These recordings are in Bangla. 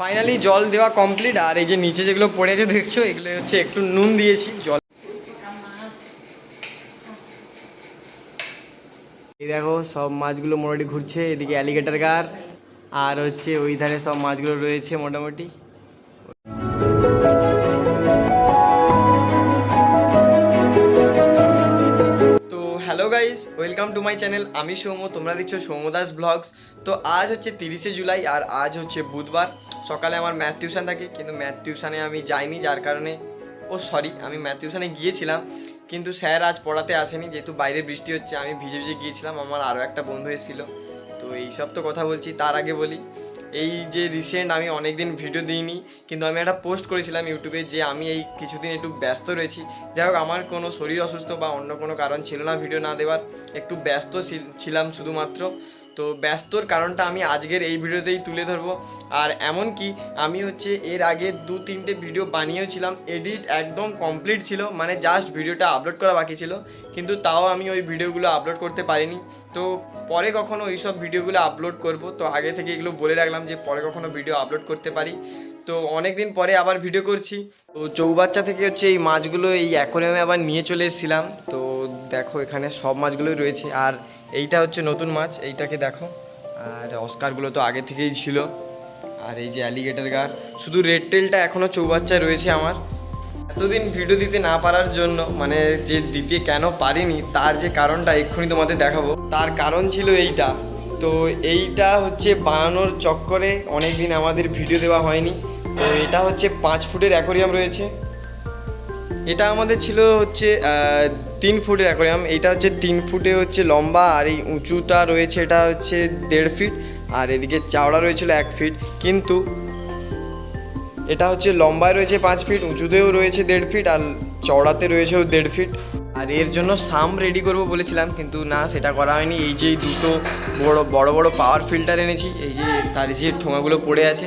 ফাইনালি জল দেওয়া কমপ্লিট আর এই যে নিচে যেগুলো পড়ে আছে, দেখছ? এগুলো হচ্ছে একটু নুন দিয়েছি, জল। এই দেখো, সব মাছগুলো মোটামুটি ঘুরছে। এদিকে অ্যালিগেটার গার আর হচ্ছে ওই ধারে সব মাছগুলো রয়েছে মোটামুটি। Guys welcome to my channel আমি সৌম্য, তোমরা দেখছ সৌম্যদাস ব্লগস তো আজ হচ্ছে তিরিশে জুলাই আর আজ হচ্ছে বুধবার। সকালে আমার ম্যাথ টিউশন থাকে, কিন্তু ম্যাথ টিউশানে আমি যাইনি, যার কারণে ও সরি আমি ম্যাথ টিউশনে গিয়েছিলাম, কিন্তু স্যার আজ পড়াতে আসেনি। যেহেতু বাইরে বৃষ্টি হচ্ছে, আমি ভিজে ভিজে গিয়েছিলাম, আমার আরও একটা বন্ধু এসেছিল। তো এইসব তো কথা বলছি, তার আগে বলি। এই যে রিসেন্ট আমি অনেক দিন ভিডিও দিইনি, কিন্তু আমি একটা পোস্ট করেছিলাম ইউটিউবে যে আমি এই কিছুদিন একটু ব্যস্ত রয়েছি। যাই হোক, আমার কোনো শরীর অসুস্থ বা অন্য কোনো কারণ ছিল না ভিডিও না দেওয়ার, একটু ব্যস্ত ছিল- ছিলাম শুধুমাত্র। তো ব্যস্তর কারণটা আমি আজকের এই ভিডিওতেই তুলে ধরবো। আর এমন কি, আমি হচ্ছে এর আগে দু তিনটে ভিডিও বানিয়েওছিলাম এডিট একদম কমপ্লিট ছিল মানে জাস্ট ভিডিওটা আপলোড করা বাকি ছিল, কিন্তু তাও আমি ওই ভিডিওগুলো আপলোড করতে পারিনি। তো পরে কখনো ওই সব ভিডিওগুলো আপলোড করব, তো আগে থেকে এগুলো বলে রাখলাম যে পরে কখনো ভিডিও আপলোড করতে পারি। তো অনেক দিন পরে আবার ভিডিও করছি। তো চৌবাচ্চা থেকে হচ্ছে এই মাছগুলো এই অ্যাকোরিয়ামে আবার নিয়ে চলে এসেছিলাম। তো দেখো এখানে সব মাছগুলোই রয়েছে। আর এইটা হচ্ছে নতুন মাছ, এইটাকে দেখো। আর অস্কারগুলো তো আগে থেকেই ছিল। আর এই যে অ্যালিগেটার গার, শুধু রেড টেলটা এখনও চৌবাচ্চায় রয়েছে আমার। এতদিন ভিডিও দিতে না পারার জন্য মানে যে দিতে কেন পারিনি, তার যে কারণটা এক্ষুনি তোমাদের দেখাবো। তার কারণ ছিল এইটা। তো এইটা হচ্ছে বানানোর চক্করে অনেক দিন আমাদের ভিডিও দেওয়া হয়নি। তো এটা হচ্ছে পাঁচ ফুটের অ্যাকোরিয়াম রয়েছে। এটা আমাদের ছিল হচ্ছে তিন ফুটের অ্যাকোরিয়াম। এটা হচ্ছে তিন ফুটে হচ্ছে লম্বা আর এই উঁচুটা রয়েছে, এটা হচ্ছে দেড় ফিট। আর এদিকে চাওড়া রয়েছিল এক ফিট। কিন্তু এটা হচ্ছে লম্বায় রয়েছে পাঁচ ফিট, উঁচুতেও রয়েছে দেড় ফিট আর চওড়াতে রয়েছেও দেড় ফিট। আর এর জন্য সাম রেডি করব বলেছিলাম, কিন্তু না, সেটা করা হয়নি। এই যে দুটো বড় বড় বড় পাওয়ার ফিল্টার এনেছি, এই যে তার যে ঠোঙাগুলো পড়ে আছে,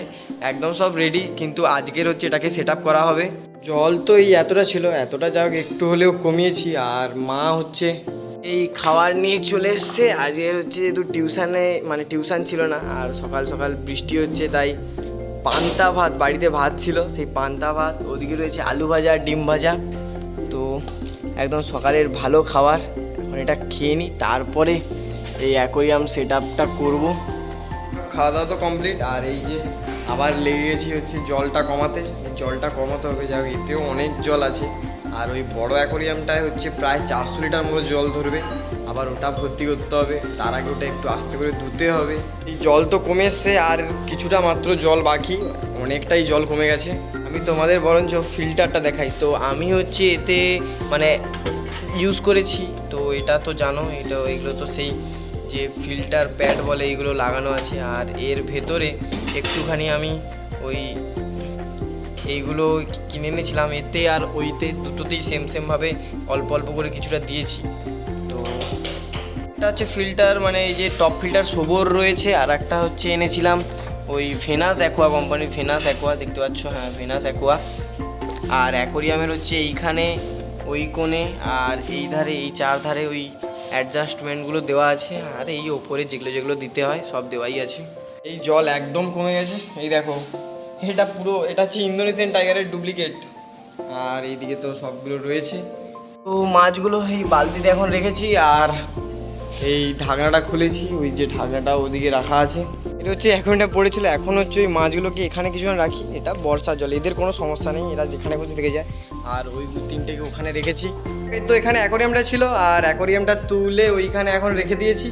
একদম সব রেডি কিন্তু আজকের হচ্ছে এটাকে সেট করা হবে। জল তো এই এতটা ছিল, এতটা যাক, একটু হলেও কমিয়েছি, আর মা হচ্ছে এই খাবার নিয়ে চলে এসছে। আজকের হচ্ছে যেহেতু টিউশানে মানে টিউশন ছিল না, আর সকাল সকাল বৃষ্টি হচ্ছে, তাই পান্তা ভাত, বাড়িতে ভাত ছিল, সেই পান্তা ভাত, ওদিকে রয়েছে আলু ভাজা, ডিম ভাজা। তো একদম সকালের ভালো খাবার। এখন এটা খেয়ে নিই তারপরে এই অ্যাকোরিয়াম সেট আপটা করব। খাওয়া দাওয়া তো কমপ্লিট আর এই যে আবার লেগে গেছি হচ্ছে জলটা কমাতে। জলটা কমাতে হবে, যাক, এতেও অনেক জল আছে। আর ওই বড় অ্যাকোরিয়ামটায় হচ্ছে প্রায় চারশো লিটার মতো জল ধরবে। আবার ওটা ভর্তি করতে হবে, তার আগে ওটা একটু আস্তে করে ধুতে হবে। এই জল তো কমে এসছে, আর কিছুটা মাত্র জল বাকি, অনেকটাই জল কমে গেছে। আমি তোমাদের বরঞ্চ ফিল্টারটা দেখাই। তো আমি হচ্ছে এতে মানে ইউজ করেছি। তো এটা তো জানো, এটা এগুলো তো সেই যে ফিল্টার প্যাড বলে এইগুলো লাগানো আছে। আর এর ভেতরে একটুখানি আমি ওই এইগুলো কিনে এনেছিলাম। এতে আর ওইতে দুটোতেই সেম সেমভাবে অল্প অল্প করে কিছুটা দিয়েছি। তো এটা হচ্ছে ফিল্টার মানে এই যে টপ ফিল্টার সবর রয়েছে। আর একটা হচ্ছে এনেছিলাম ওই ভেনাস অ্যাকোয়া কোম্পানির ভেনাস অ্যাকোয়া দেখতে পাচ্ছ হ্যাঁ ভেনাস অ্যাকোয়া আর অ্যাকোরিয়ামের হচ্ছে এইখানে, ওই কোণে আর এই ধারে, এই চার ধারে ওই অ্যাডজাস্টমেন্টগুলো দেওয়া আছে। আর এই ওপরে যেগুলো যেগুলো দিতে হয়, সব দেওয়াই আছে। এই জল একদম কমে গেছে। এই দেখো, এটা পুরো, এটা হচ্ছে ইন্দোনেশিয়ান টাইগারের ডুপ্লিকেট আর এইদিকে তো সবগুলো রয়েছে। তো মাছগুলো এই বালতিতে এখন রেখেছি, আর এই ঢাকনাটা খুলেছি। ওই যে ঢাকনাটা ওদিকে রাখা আছে। এটা হচ্ছে এটা পড়েছিল, এখন হচ্ছে ওই মাছগুলোকে এখানে কিছুক্ষণ রাখি, এটা বর্ষার জল, এদের কোনো সমস্যা নেই, এরা যেখানে খুশি থেকে যায়। আর ওই তিনটেকে ওখানে রেখেছি। এই তো এখানে অ্যাকোরিয়ামটা ছিল, আর অ্যাকোরিয়ামটা তুলে ওইখানে এখন রেখে দিয়েছি।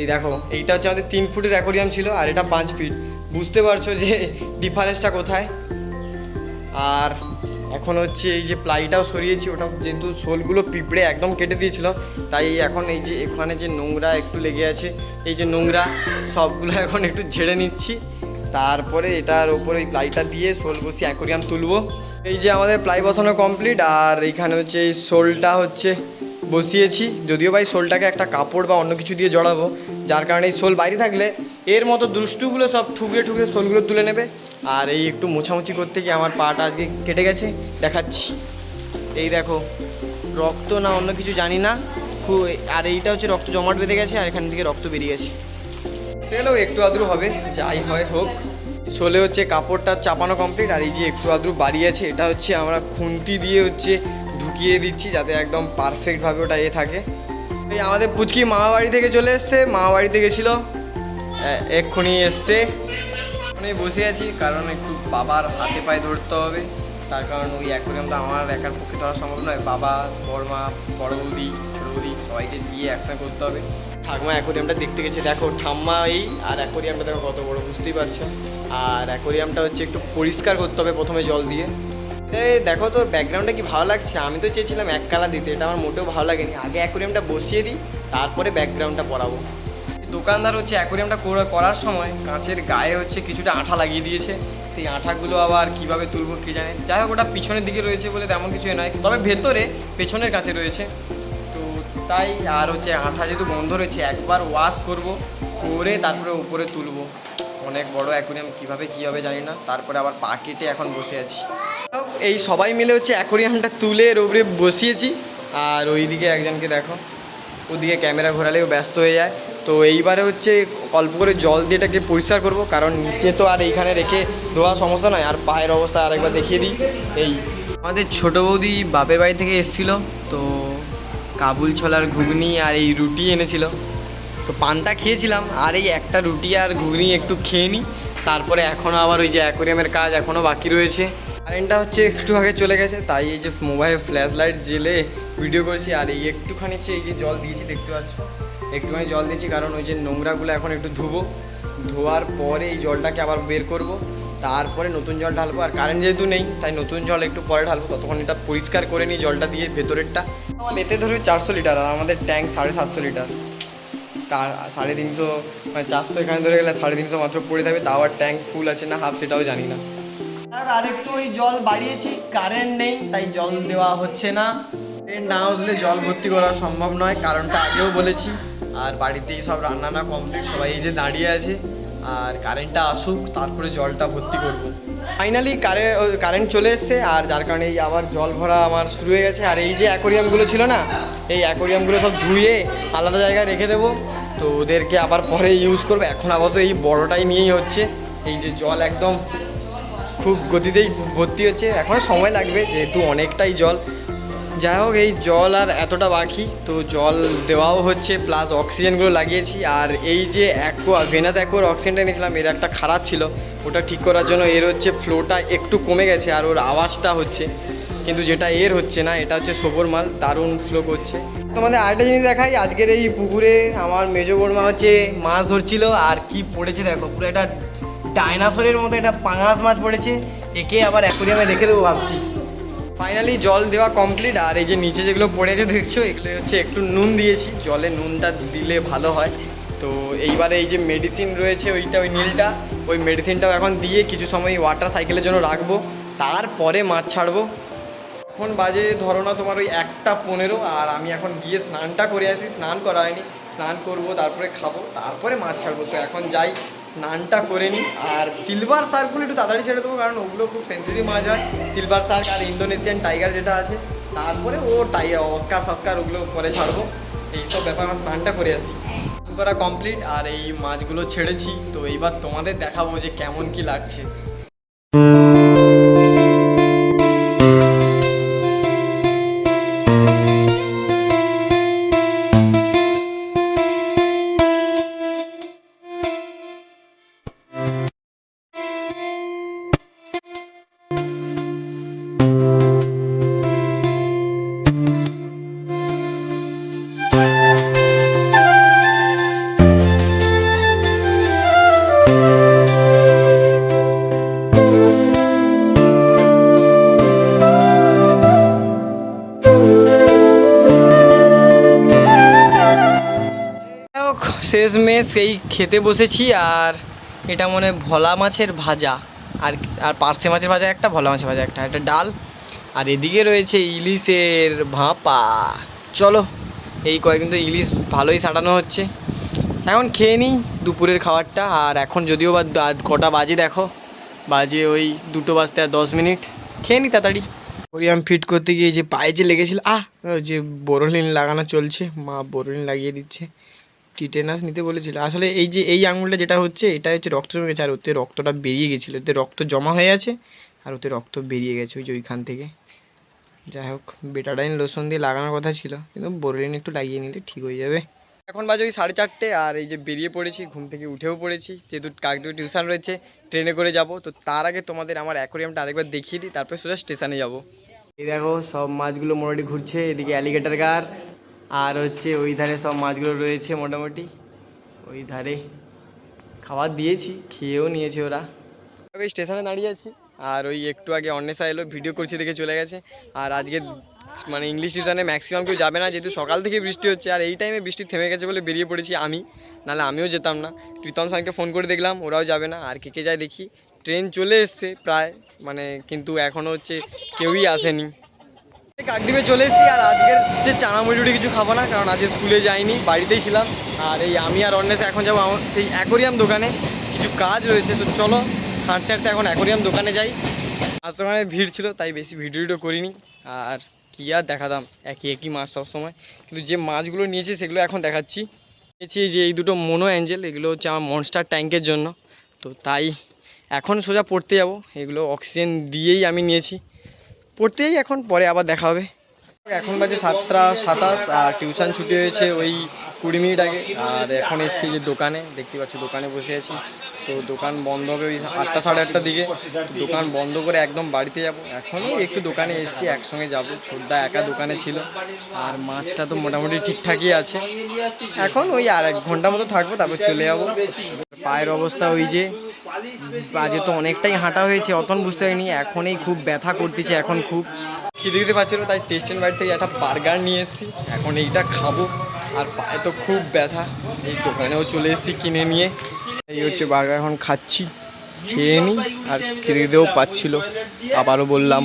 এই দেখো, এইটা হচ্ছে আমাদের তিন ফুটের অ্যাকোরিয়াম ছিল, আর এটা পাঁচ ফিট। বুঝতে পারছ যে ডিফারেন্সটা কোথায়? আর এখন হচ্ছে এই যে প্লাইটাও সরিয়েছি, ওটা যেহেতু শোলগুলো পিঁপড়ে একদম কেটে দিয়েছিল, তাই এখন এই যে এখানে যে নোংরা একটু লেগে আছে, এই যে নোংরা সবগুলো এখন একটু ঝেড়ে নিচ্ছি। তারপরে এটার ওপরে ওই প্লাইটা দিয়ে শোল বসিয়ে অ্যাকোরিয়াম তুলবো। এই যে আমাদের প্লাই বসানো কমপ্লিট, আর এইখানে হচ্ছে এই শোলটা হচ্ছে বসিয়েছি। যদিও ভাই শোলটাকে একটা কাপড় বা অন্য কিছু দিয়ে জড়াবো, যার কারণে এই শোল বাইরে থাকলে এর মতো দুষ্টুগুলো সব ঠুকরে ঠুকরে শোলগুলো তুলে নেবে। আর এই একটু মোছামুছি করতে গিয়ে আমার পাটা আজকে কেটে গেছে, দেখাচ্ছি। এই দেখো, রক্ত না অন্য কিছু জানি না, খুব আর এইটা হচ্ছে রক্ত জমাট বেঁধে গেছে, আর এখান থেকে রক্ত বেরিয়ে গেছে। গেলেও একটু আদ্রু হবে, যাই হয় হোক। শোলে হচ্ছে কাপড়টা চাপানো কমপ্লিট আর এই যে একটু আদ্রু বাড়ি আছে, এটা হচ্ছে আমরা খুন্তি দিয়ে হচ্ছে ঢুকিয়ে দিচ্ছি, যাতে একদম পারফেক্টভাবে ওটা এ থাকে। এই আমাদের পুচকি মামা বাড়ি থেকে চলে এসছে মামা বাড়িতে গেছিল। এক্ষুনি এসছে। এখানে বসে আছি, কারণ একটু বাবার হাতে পায়ে ধরতে হবে। তার কারণ ওই অ্যাকোরিয়ামটা আমার একার পক্ষে ধরা সম্ভব নয়। বাবা বড় মা বড় বৌদি বৌদি, সবাইকে দিয়ে একসঙ্গে করতে হবে। ঠাকুমা, অ্যাকোরিয়ামটা দেখতে গেছে। দেখো, ঠাম্মা এই আর অ্যাকোরিয়ামটা দেখো কত বড়, বুঝতেই পারছ। আর অ্যাকোরিয়ামটা হচ্ছে একটু পরিষ্কার করতে হবে প্রথমে জল দিয়ে। দেখো তোর ব্যাকগ্রাউন্ডটা কি ভালো লাগছে? আমি তো চেয়েছিলাম এক কালা দিতে। এটা আমার মোটেও ভালো লাগেনি। আগে অ্যাকোরিয়ামটা বসিয়ে দিই, তারপরে ব্যাকগ্রাউন্ডটা পরাবো। দোকানদার হচ্ছে অ্যাকোরিয়ামটা করা- করার সময় কাঁচের গায়ে হচ্ছে কিছুটা আঠা লাগিয়ে দিয়েছে। সেই আঠাগুলো আবার কীভাবে তুলবো কে জানে। যাই হোক, ওটা পিছনের দিকে রয়েছে বলে তেমন কিছু নয়। তবে ভেতরে, পেছনের কাছে রয়েছে। তো তাই আর হচ্ছে আঠা যেহেতু বন্ধ রয়েছে, একবার ওয়াশ করব, করে তারপরে উপরে তুলবো। অনেক বড় অ্যাকোরিয়াম, কীভাবে কী হবে জানি না। তারপরে আবার পা কেটে এখন বসে আছি। এই সবাই মিলে হচ্ছে অ্যাকোরিয়ামটা তুলে উপরে বসিয়েছি। আর ওইদিকে একজনকে দেখো। ওদিকে ক্যামেরা ঘোরালেও ব্যস্ত হয়ে যায়। তো এইবারে হচ্ছে অল্প করে জল দিয়ে এটাকে পরিষ্কার করব, কারণ নিচে তো আর এইখানে রেখে ধোয়া সমস্যা নয়। আর পায়ের অবস্থা আরেকবার দেখিয়ে দিই। এই আমাদের ছোট বৌদি বাপের বাড়ি থেকে এসেছিল, তো কাবুল ছোলার ঘুগনি আর এই রুটি এনেছিল। তো পানটা খেয়েছিলাম, আর এই একটা রুটি আর ঘুগনি একটু খেয়ে নিই। তারপরে এখনও আবার ওই যে অ্যাকোরিয়ামের কাজ এখনও বাকি রয়েছে। কারেন্টটা হচ্ছে একটু আগে চলে গেছে, তাই এই যে মোবাইল ফ্ল্যাশ লাইট জেলে ভিডিও করেছি, আর এই একটুখানি এই যে জল দিয়েছি, দেখতে পাচ্ছ। একটুখানি জল দিচ্ছি, কারণ ওই যে নোংরাগুলো এখন একটু ধুবো। ধোয়ার পরে এই জলটাকে আবার বের করব। তারপরে নতুন জল ঢালবো, আর কারেন্ট যেহেতু নেই, তাই নতুন জল একটু পরে ঢালবো। ততক্ষণ এটা পরিষ্কার করে নিই জলটা দিয়ে ভেতরেরটা। এতে ধরবে চারশো লিটার, আর আমাদের ট্যাঙ্ক সাড়ে সাতশো লিটার। তার সাড়ে তিনশো মানে চারশো এখানে ধরে গেলে সাড়ে তিনশো মাত্র পড়ে থাকবে। তাও আর ট্যাঙ্ক ফুল আছে না হাফ সেটাও জানি না। আর আরেকটু ওই জল বাড়িয়েছি কারেন্ট নেই, তাই জল দেওয়া হচ্ছে না। কারেন্ট না আসলে জল ভর্তি করা সম্ভব নয়, কারণটা আগেও বলেছি। আর বাড়িতেই সব রান্নাটা কমপ্লিট সবাই এই যে দাঁড়িয়ে আছে, আর কারেন্টটা আসুক, তারপরে জলটা ভর্তি করব। ফাইনালি কারেন্ট কারেন্ট চলে এসছে, আর যার কারণে এই আবার জল ভরা আমার শুরু হয়ে গেছে। আর এই যে অ্যাকোরিয়ামগুলো ছিল না, এই অ্যাকোরিয়ামগুলো সব ধুয়ে আলাদা জায়গায় রেখে দেবো। তো ওদেরকে আবার পরে ইউজ করব। এখন আপাতত এই বড়টাই নিয়েই হচ্ছে। এই যে জল একদম খুব গতিতেই ভর্তি হচ্ছে। এখনও সময় লাগবে, যেহেতু অনেকটাই জল। যাই হোক, এই জল আর এতটা বাকি। তো জল দেওয়াও হচ্ছে প্লাস অক্সিজেনগুলো লাগিয়েছি। আর এই যে অ্যাকোয়া ভেনাস অ্যাকোয়ার অক্সিজেনটা নিয়েছিলাম, এর একটা খারাপ ছিল। ওটা ঠিক করার জন্য এর হচ্ছে ফ্লোটা একটু কমে গেছে, আর ওর আওয়াজটা হচ্ছে। কিন্তু যেটা এর হচ্ছে না, এটা হচ্ছে সোবর মাল, দারুণ ফ্লো করছে। তোমাদের আরেকটা জিনিস দেখাই, আজকের এই পুকুরে আমার মেজো বড়মা হচ্ছে মাছ ধরছিল, আর কি পড়েছে দেখো, পুরো এটা ডাইনাসরের মতো এটা পাঙাশ মাছ পড়েছে। একে আবার অ্যাকোরিয়ামে রেখে দেবো ভাবছি। ফাইনালি জল দেওয়া কমপ্লিট আর এই যে নিচে যেগুলো পড়েছে দেখছ? এগুলো হচ্ছে একটু নুন দিয়েছি। জলে নুনটা দিলে ভালো হয়। তো এইবারে এই যে মেডিসিন রয়েছে, ওইটা, ওই নীলটা, ওই মেডিসিনটাও এখন দিয়ে কিছু সময় ওয়াটার সাইকেলের জন্য রাখব। তারপরে মাছ ছাড়বো। এখন বাজে, ধরো না, তোমার ওই একটা পনেরো। আর আমি এখন গিয়ে স্নানটা করে আসি। স্নান করা হয়নি। স্নান করব, তারপরে খাব, তারপরে মাছ ছাড়বো। তো এখন যাই। স্নানটা করে নিই। আর সিলভার শার্কগুলো একটু তাড়াতাড়ি ছেড়ে দেবো, কারণ ওগুলো খুব সেঞ্চুরি মাছ হয়। সিলভার শার্ক আর ইন্দোনেশিয়ান টাইগার যেটা আছে, তারপরে ও টাই অস্কার ফাস্কার ওগুলো পরে ছাড়বো। এইসব ব্যাপার আমার স্নানটা করে আসি। করা কমপ্লিট আর এই মাছগুলো ছেড়েছি। তো এইবার তোমাদের দেখাবো যে কেমন কি লাগছে। শেষমেশ এই খেতে বসেছি আর এটা মনে হয় ভোলা মাছের ভাজা আর আর পার্শে মাছের ভাজা একটা, ভোলা মাছের ভাজা একটা একটা ডাল। আর এদিকে রয়েছে ইলিশের ভাপা। চলো, এই কয়েকদিন তো ইলিশ ভালোই সাঁটানো হচ্ছে। এখন খেয়ে নিই দুপুরের খাবারটা, আর এখন যদিও বা কটা বাজে দেখো, বাজে ওই দুটো বাজতে আর দশ মিনিট। খেয়ে নিই তাড়াতাড়ি। ওরিয়াম ফিট করতে গিয়ে যে পায়ে যে লেগেছিল, আহ যে বোরোলিন লাগানো চলছে, মা বোরোলিন লাগিয়ে দিচ্ছে। টিটেনাস নিতে বলেছিল? আসলে এই যে, এই আঙুলটা যেটা হচ্ছে এটা হচ্ছে রক্ত জমে গেছে, আর ওতে রক্তটা বেরিয়ে গেছিল। ওতে রক্ত জমা হয়ে আছে, আর ওতে রক্ত বেরিয়ে গেছে ওই যে ওইখান থেকে। যাই হোক বেটাডাইন লোশন দিয়ে লাগানোর কথা ছিল, কিন্তু বোরলিন একটু লাগিয়ে নিলে ঠিক হয়ে যাবে। এখন বাজে ওই সাড়ে চারটে, আর এই যে বেরিয়ে পড়েছি, ঘুম থেকে উঠেও পড়েছি, যেহেতু কাকডুই টিউশন রয়েছে ট্রেনে করে যাব। তো তার আগে তোমাদের আমার অ্যাকোরিয়ামটা আরেকবার দেখিয়ে দিই, তারপরে সোজা স্টেশনে যাব। এই দেখো, সব মাছগুলো মোটামুটি ঘুরছে, এদিকে অ্যালিগেটার গার আর হচ্ছে ওই ধারে সব মাছগুলো রয়েছে মোটামুটি। ওই ধারে খাবার দিয়েছি, খেয়েও নিয়েছে ওরা। ওই স্টেশনে দাঁড়িয়ে আছি। আর ওই একটু আগে অন্বেষা এলো, ভিডিও করছি দেখে চলে গেছে। আর আজকে মানে ইংলিশ টিউশনে ম্যাক্সিমাম কেউ যাবে না, যেহেতু সকাল থেকে বৃষ্টি হচ্ছে। আর এই টাইমে বৃষ্টি থেমে গেছে বলে বেরিয়ে পড়েছি আমি। নাহলে আমিও যেতাম না। প্রীতম স্যারকে ফোন করে দেখলাম, ওরাও যাবে না। আর কে কে যায় দেখি। ট্রেন চলে এসছে প্রায় মানে কিন্তু এখনও হচ্ছে কেউই আসেনি। কাকদ্বীপে চলে এসেছি আর আজকের যে চানা মুড়ি কিছু খাব না, কারণ আজকে স্কুলে যাইনি, বাড়িতেই ছিলাম। আর এই আমি আর অন্বেষ এখন যাব আমার সেই অ্যাকোরিয়াম দোকানে। কিছু কাজ রয়েছে, তো চলো, হাঁটতে হাঁটতে এখন অ্যাকোরিয়াম দোকানে যাই। আজ ওখানে ভিড় ছিল, তাই বেশি ভিডিও করিনি। আর কী আর দেখাতাম, একই একই মাছ সবসময়। কিন্তু যে মাছগুলো নিয়েছি, সেগুলো এখন দেখাচ্ছি। নিয়েছি যে, এই দুটো মোনো অ্যাঞ্জেল, এগুলো হচ্ছে আমার মনস্টার ট্যাঙ্কের জন্য। তো তাই এখন সোজা পড়তে যাব, এগুলো অক্সিজেন দিয়েই আমি নিয়েছি। পড়তেই এখন, পরে আবার দেখা হবে। এখন বাজে সাতটা সাতাশ, আর টিউশন ছুটি হয়েছে ওই কুড়ি মিনিট আগে। আর এখন এসেছি যে দোকানে, দেখতে পাচ্ছি দোকানে বসে আছি। তো দোকান বন্ধ হবে ওই আটটা সাড়ে আটটার দিকে। দোকান বন্ধ করে একদম বাড়িতে যাব। এখনও একটু দোকানে এসেছি, একসঙ্গে যাব। ছোটদা একা দোকানে ছিল। আর মাছটা তো মোটামুটি ঠিকঠাকই আছে। এখন ওই আর এক ঘণ্টা মতো থাকব, তারপর চলে যাব। পায়ের অবস্থা ওই যে আজকে তো অনেকটাই হাঁটা হয়েছে, অতন বুঝতে পারিনি, এখনই খুব ব্যথা করতেছে, এখন খুব। খিদে দিতে পারছিল তাই টেস্টেন বাড়ি থেকে একটা বার্গার নিয়ে এসেছি, এখন এইটা খাব, আর পায়ে তো খুব ব্যথা, এই দোকানেও চলে এসেছি কিনে নিয়ে। এই হচ্ছে বার্গার এখন খাচ্ছি, খেয়ে নিই, আর খেতে খিদেও পাচ্ছিল, আবারও বললাম।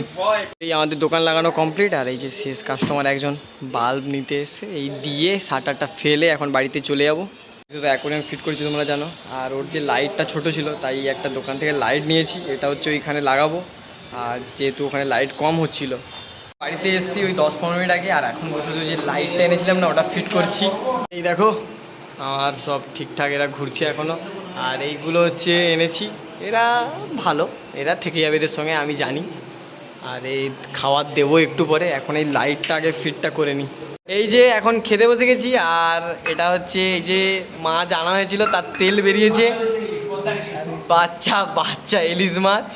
এই আমাদের দোকান লাগানো কমপ্লিট আর এই যে শেষ কাস্টমার একজন বাল্ব নিতে এসছে, এই দিয়ে শাটারটা ফেলে এখন বাড়িতে চলে যাব। তো অ্যাকোরিয়াম ফিট করেছি, তোমরা জানো। আর ওর যে লাইটটা ছোট ছিল, তাই একটা দোকান থেকে লাইট নিয়েছি, এটা হচ্ছে ওইখানে লাগাবো। আর যেহেতু ওখানে লাইট কম হচ্ছিল। বাড়িতে এসেছি ওই দশ পনেরো মিনিট আগে, আর এখন বসে যে লাইটটা এনেছিলাম না, ওটা ফিট করছি। এই দেখো, আর সব ঠিকঠাক, এরা ঘুরছে এখনও আর এইগুলো হচ্ছে এনেছি, এরা ভালো, এরা থেকে যাবে এদের সঙ্গে, আমি জানি। আর এই খাবার দেবো একটু পরে, এখন এই লাইটটা আগে ফিটটা করে নিই। এই যে এখন খেতে বসে গেছি, আর এটা হচ্ছে এই যে মাছ আনা হয়েছিল, তার তেল বেরিয়েছে। বাচ্চা বাচ্চা, ইলিশ মাছ,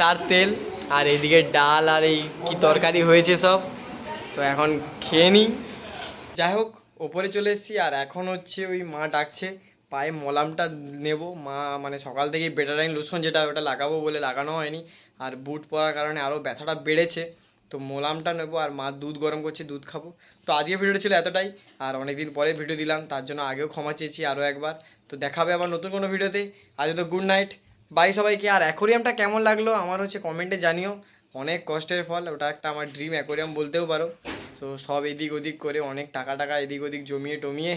তার তেল। আর এদিকে ডাল আর এই কি তরকারি হয়েছে সব। তো এখন খেয়ে নিই। যাই হোক, ওপরে চলে এসেছি, আর এখন হচ্ছে ওই মা ডাকছে, পায়ে মলামটা নেব। মা মানে সকাল থেকেই বেটারাইন লোশন যেটা ওটা লাগাবো বলে লাগানো হয়নি, আর বুট পরার কারণে আরও ব্যথাটা বেড়েছে। তো মোলামটা নেব আর মা দুধ গরম করছে, দুধ খাব। তো আজকে ভিডিওটা ছিল এতটাই, আর অনেকদিন পরে ভিডিও দিলাম, তার জন্য আগেও ক্ষমা চেয়েছি আরও একবার। তো দেখাবে আবার নতুন কোনো ভিডিওতে আজ তো গুড নাইট বাই সবাইকে। আর অ্যাকোরিয়ামটা কেমন লাগল আমার হচ্ছে কমেন্টে জানিও। অনেক কষ্টের ফল, ওটা একটা আমার ড্রিম অ্যাকোরিয়াম বলতেও পারো। তো সব এদিক ওদিক করে, অনেক টাকা টাকা এদিক ওদিক জমিয়ে টমিয়ে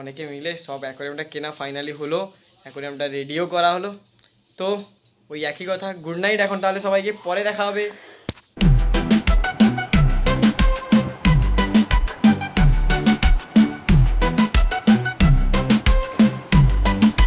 অনেকে মিলে সব অ্যাকোরিয়ামটা কেনা ফাইনালি হলো। অ্যাকোরিয়ামটা রেডিও করা হলো। তো ওই একই কথা। গুড নাইট এখন তাহলে সবাইকে। পরে দেখা হবে।